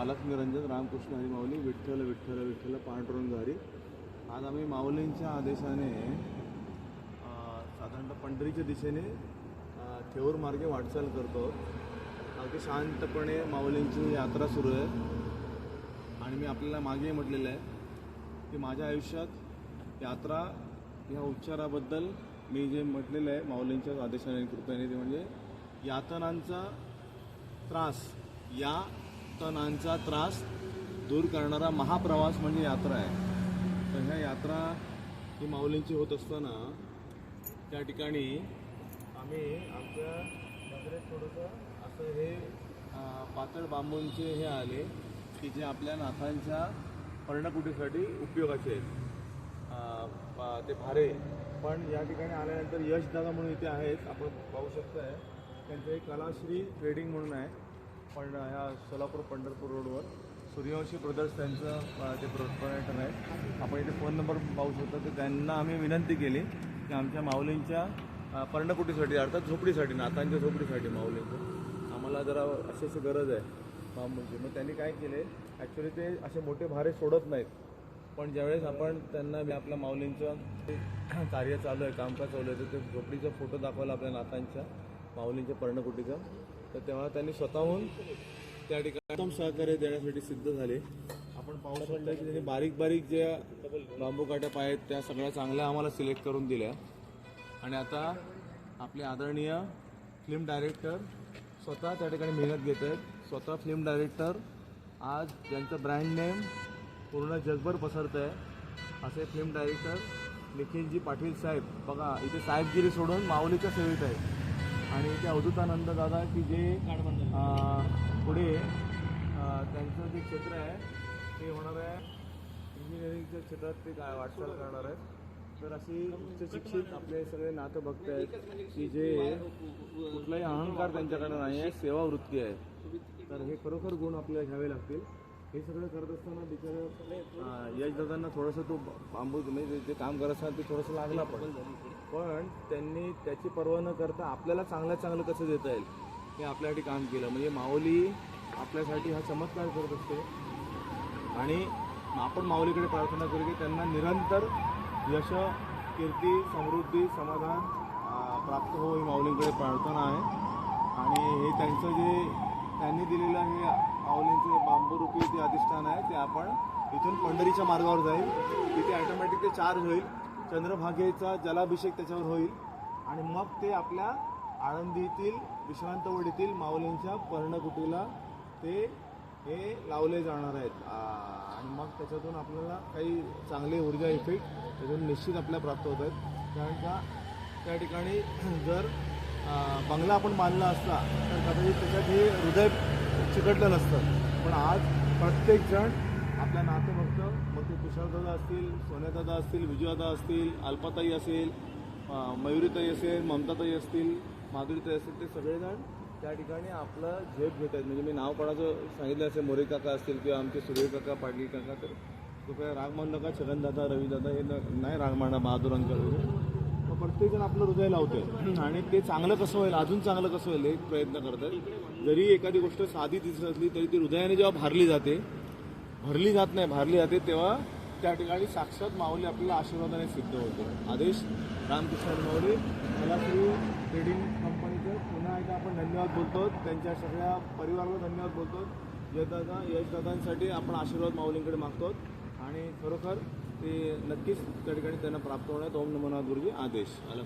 पालक निरंजन रामकृष्ण हरी माऊली विठ्ठल विठ्ठल विठ्ठल पांडुरंगारी. आज आम्ही माऊलींच्या आदेशाने साधारणतः पंढरीच्या दिशेने थेऊर मार्गे वाटचाल करतो अगदी शांतपणे माऊलींची यात्रा सुरू आहे. आणि मी आपल्याला मागे म्हटलेलं आहे की माझ्या आयुष्यात यात्रा ह्या उच्चाराबद्दल मी जे म्हटलेलं आहे माऊलींच्याच आदेशाने कृपयाने कृपेने ते म्हणजे यातनांचा त्रास या तणांचा त्रास दूर करणारा महाप्रवास म्हणजे यात्रा आहे. तर ह्या यात्रा ही माऊलींची होत असताना त्या ठिकाणी आम्ही आमच्या नजरेत थोडंसं असं हे पातळ बांबूंचे हे आले की जे आपल्या नाथांच्या पर्णकुटीसाठी उपयोगाचे आहेत. ते भारे. पण या ठिकाणी आल्यानंतर यशदादा म्हणून इथे आहेत आपण पाहू शकताय. त्यांचं एक कलाश्री ट्रेडिंग म्हणून आहे. पण ह्या सोलापूर पंढरपूर रोडवर सूर्यवंशी ब्रदर्स त्यांचं ते प्रोप्रायटर आहे. आपण इथे फोन नंबर पाहू शकतो. तर त्यांना आम्ही विनंती केली की आमच्या माऊलींच्या पर्णकुटीसाठी अर्थात झोपडीसाठी नातांच्या झोपडीसाठी माऊलींचं. आम्हाला जरा अशी अशी गरज आहे बांबूंची मग त्यांनी काय केले ॲक्च्युली ते असे मोठे भारे सोडत नाहीत. पण ज्यावेळेस आपण त्यांना मी आपल्या माऊलींचं ते कार्य चालू आहे कामकाज चालू आहे तर ते झोपडीचा फोटो दाखवला आपल्या नातांच्या माऊलींच्या पर्णकुटीचा. तर तेव्हा त्यांनी स्वतःहून त्या ठिकाणी उत्तम सहकार्य देण्यासाठी सिद्ध झाले. आपण पाहू शकतो की त्यांनी बारीक बारीक ज्या बांबू काट्या आहेत त्या सगळ्या चांगल्या आम्हाला सिलेक्ट करून दिल्या. आणि आता आपले आदरणीय फिल्म डायरेक्टर स्वतः त्या ठिकाणी मेहनत घेत आहेत. स्वतः फिल्म डायरेक्टर आज ज्यांचं ब्रँड नेम पूर्ण जगभर पसरत आहे. असे फिल्म डायरेक्टर निखिलजी पाटील साहेब बघा इथे साहेबगिरी सोडून माऊलीच्या सेवेत आहेत. आणि त्या अवधूतानंद दादा की जे पुढे त्यांचं जे क्षेत्र आहे ते होणार आहे इंजिनिअरिंगच्या क्षेत्रात ते काय वाटचाल करणार आहेत. तर अशी उच्च शिक्षित आपले सगळे नातं भक्त आहेत की जे कुठलाही अहंकार त्यांच्याकडे नाही आहे सेवावृत्ती आहे. तर हे खरोखर गुण आपल्याला घ्यावे लागतील. हे सगळं करत असताना बिचारं यश दादांना थोडंसं तो बांबू म्हणजे जे काम करत असताना ते थोडंसं लागला पण. पण त्यांनी त्याची पर्वा न करता आपल्याला चांगलं चांगलं कसं देता येईल हे आपल्यासाठी काम केलं. म्हणजे माऊली आपल्यासाठी हा चमत्कार करत असते. आणि आपण माऊलीकडे प्रार्थना करू की त्यांना निरंतर यश कीर्ती समृद्धी समाधान प्राप्त हो ही माऊलींकडे प्रार्थना आहे. आणि हे त्यांचं जे त्यांनी दिलेलं हे माऊलींचे बांबूरूपी जे अधिष्ठान आहे ते आपण इथून पंढरीच्या मार्गावर जाईल. तिथे ॲटोमॅटिक ते चार्ज होईल. चंद्रभागेचा जलाभिषेक त्याच्यावर होईल. आणि मग ते आपल्या आळंदीतील विश्रांतवडीतील माऊलींच्या पर्णकुटीला ते हे लावले जाणार आहेत. आणि मग त्याच्यातून आपल्याला काही चांगले ऊर्जा इफेक्ट त्याच्यातून निश्चित आपल्याला प्राप्त होत आहेत. कारण का त्या ठिकाणी जर बंगला आपण बांधला असता तर कदाचित त्याच्यात हे हृदय चिकटलं नसतं. पण आज प्रत्येकजण आपल्या नातेभक्त मग ते तुषारदादा असतील सोन्यादादा असतील विजयदादा असतील अल्पाताई असेल मयुरीताई असेल ममताताई असतील माधुरीताई असतील ते सगळेजण त्या ठिकाणी आपलं झेप घेत आहेत. म्हणजे मी नाव कोणाचं सांगितलं असेल मोरे काका असतील किंवा आमचे सूर्य काका पाडगी काका तर कृपया राग मानू नका. छगनदादा रवीदादा हे नाही राग मांडा बहादूर अंकल प्रत्येक मग प्रत्येकजण आपलं हृदय लावतोय. आणि ते चांगलं कसं होईल अजून चांगलं कसं होईल हे प्रयत्न करतात. जरी एखादी गोष्ट साधी दिसत असली तरी ती हृदयाने जेव्हा भारली जाते भरली जात नाही भारली जाते तेव्हा त्या ठिकाणी साक्षात माऊली आपल्याला आशीर्वादाने सिद्ध होते. आदेश रामकृष्ण माऊली मला श्री ट्रेडिंग कंपनीचं पुन्हा एकदा आपण धन्यवाद बोलतो. त्यांच्या सगळ्या परिवाराला धन्यवाद बोलतो. यशदादा यशदादांसाठी आपण आशीर्वाद माऊलींकडे मागतो. आणि खरोखर ते नक्कीच त्या ठिकाणी त्यांना प्राप्त होण्यात ओम नमनाथ गुरुजी आदेश. अलग